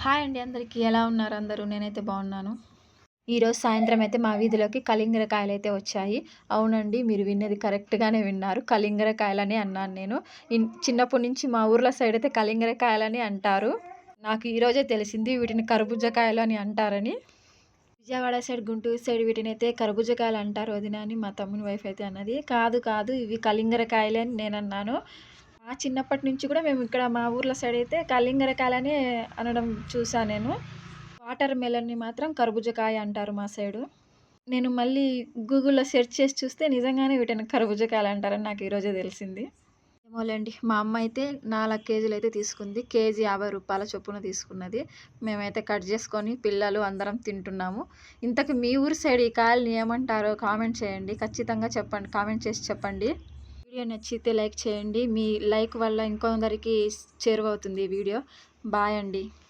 Hi అండి అందరికీ. ఎలా ఉన్నారు అందరూ? నేనైతే బాగున్నాను. ఈరోజు సాయంత్రం అయితే మా వీధిలోకి కలింగరకాయలు అయితే వచ్చాయి. అవునండి మీరు విన్నది కరెక్ట్గానే విన్నారు. కలింగరకాయలని అన్నాను నేను. ఇన్- చిన్నప్పటి నుంచి మా ఊర్ల సైడ్ అయితే కలింగరకాయలని అంటారు. నాకు ఈరోజే తెలిసింది వీటిని కర్బూజకాయలు అని అంటారని. విజయవాడ సైడ్ గుంటూరు సైడ్ వీటిని అయితే కర్బూజకాయలు అంటారు వదిన అని మా తమ్ముని వైఫ్ అయితే అన్నది. కాదు కాదు ఇవి కలింగరకాయలే అని నేను అన్నాను. మా చిన్నప్పటి నుంచి కూడా మేము ఇక్కడ మా ఊర్ల సైడ్ అయితే కలింగరకాయలనే అనడం చూసా నేను. వాటర్ మెలన్ని మాత్రం కర్బూజకాయ అంటారు మా సైడు నేను మళ్ళీ గూగుల్లో సెర్చ్ చేసి చూస్తే నిజంగానే వీటిని కర్బూజకాయలు అంటారని నాకు ఈరోజే తెలిసింది. ఏమోలేండి మా అమ్మ అయితే నాలుగు కేజీలు అయితే తీసుకుంది. కేజీ యాభై రూపాయల చొప్పున తీసుకున్నది. మేమైతే కట్ చేసుకొని పిల్లలు అందరం తింటున్నాము. ఇంతకు మీ ఊరి సైడ్ ఈ కాయల్ని ఏమంటారో కామెంట్ చేయండి. ఖచ్చితంగా చెప్పండి కామెంట్ చేసి చెప్పండి. వీడియో నచ్చితే లైక్ చేయండి. మీ లైక్ వల్ల ఇంకొందరికి చేరువవుతుంది ఈ వీడియో. బాయ్ అండి.